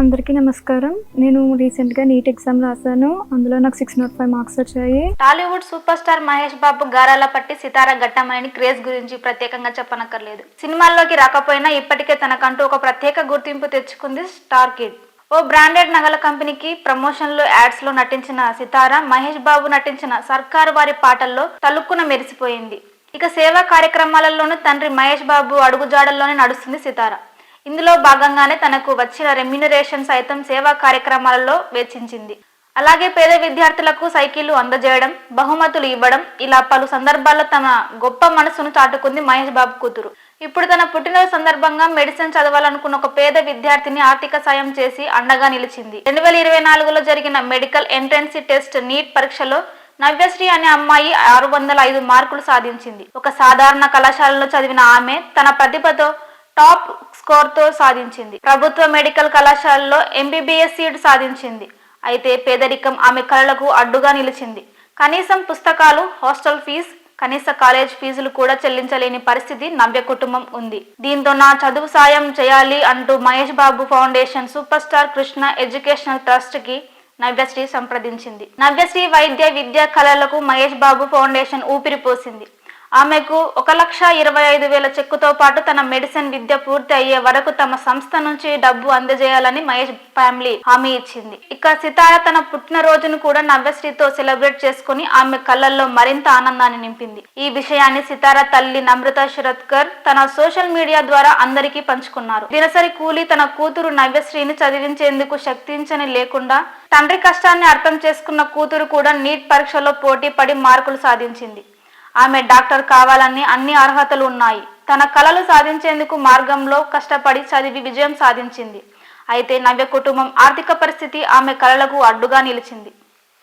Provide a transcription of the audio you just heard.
అందరికీ నమస్కారం. నేను రీసెంట్గా నీట్ ఎగ్జామ్ రాశాను. అందులో నాకు సిక్స్ నాట్ ఫైవ్ మార్క్స్ వచ్చాయి. Tollywood super star Mahesh Babu గారాల పట్టి సితార ఘట్టమైన క్రేజ్ గురించి ప్రత్యేకంగా చెప్పనక్కర్లేదు. సినిమాల్లోకి రాకపోయినా ఇప్పటికే తనకంటూ ఒక ప్రత్యేక గుర్తింపు తెచ్చుకుంది స్టార్ కిడ్ ఓ బ్రాండెడ్ నగల కంపెనీకి ప్రమోషన్లు యాడ్స్లో నటించిన సితార మహేష్ బాబు నటించిన సర్కారు వారి పాటల్లో తలుక్కున మెరిసిపోయింది. ఇక సేవా కార్యక్రమాలలోనూ తండ్రి మహేష్ బాబు అడుగుజాడల్లోనే నడుస్తుంది సితార. ఇందులో భాగంగానే తనకు వచ్చిన రెమ్యునరేషన్ సైతం సేవా కార్యక్రమాలలో వెచ్చించింది అలాగే పేద విద్యార్థులకు సైకిళ్ళు అందజేయడం బహుమతులు ఇవ్వడం ఇలా పలు సందర్భాల్లో తన గొప్ప మనసును చాటుకుంది మహేష్ బాబు కూతురు. ఇప్పుడు తన పుట్టినరోజు సందర్భంగా మెడిసిన్ చదవాలనుకున్న ఒక పేద విద్యార్థిని ఆర్థిక సాయం చేసి అండగా నిలిచింది. రెండు వేల ఇరవై నాలుగులో జరిగిన మెడికల్ ఎంట్రన్సీ టెస్ట్ నీట్ పరీక్షలో నవ్యశ్రీ అనే అమ్మాయి ఆరు వందల ఐదు మార్కులు సాధించింది. ఒక సాధారణ కళాశాలలో చదివిన ఆమె తన ప్రతిభతో టాప్ స్కోర్తో సాధించింది. ప్రభుత్వ మెడికల్ కళాశాలలో ఎంబీబీఎస్ సీట్ సాధించింది. అయితే పేదరికం ఆమె కళలకు అడ్డుగా నిలిచింది. కనీసం పుస్తకాలు హాస్టల్ ఫీజు కనీస కాలేజ్ ఫీజులు కూడా చెల్లించలేని పరిస్థితి నవ్య కుటుంబం ఉంది. దీంతో నా చదువు సాయం చేయాలి అంటూ Mahesh Babu foundation super star Krishna educational ట్రస్ట్కి Navyasri సంప్రదించింది. నవ్యశ్రీ వైద్య విద్యా కళలకు మహేష్ బాబు ఫౌండేషన్ ఊపిరిపోసింది ఆమెకు ఒక లక్ష ఇరవై ఐదు వేల చెక్కుతో పాటు తన మెడిసిన్ విద్య పూర్తి అయ్యే వరకు తమ సంస్థ నుంచి డబ్బు అందజేయాలని మహేష్ ఫ్యామిలీ హామీ ఇచ్చింది. ఇక సితార తన పుట్టినరోజును కూడా నవ్యశ్రీతో సెలబ్రేట్ చేసుకుని ఆమె కళ్ళల్లో మరింత ఆనందాన్ని నింపింది. ఈ విషయాన్ని సితార తల్లి నమ్రత శరత్కర్ తన సోషల్ మీడియా ద్వారా అందరికీ పంచుకున్నారు. దినసరి కూలీ తన కూతురు నవ్యశ్రీని చదివించేందుకు శక్తించని లేకుండా తండ్రి కష్టాన్ని అర్థం చేసుకున్న కూతురు కూడా నీట్ పరీక్షలో పోటీ పడి మార్కులు సాధించింది. ఆమె డాక్టర్ కావాలని అన్ని అర్హతలు ఉన్నాయి. తన కలలు సాధించేందుకు మార్గంలో కష్టపడి చదివి విజయం సాధించింది. అయితే నవ్య కుటుంబం ఆర్థిక పరిస్థితి ఆమె కలలకు అడ్డుగా నిలిచింది.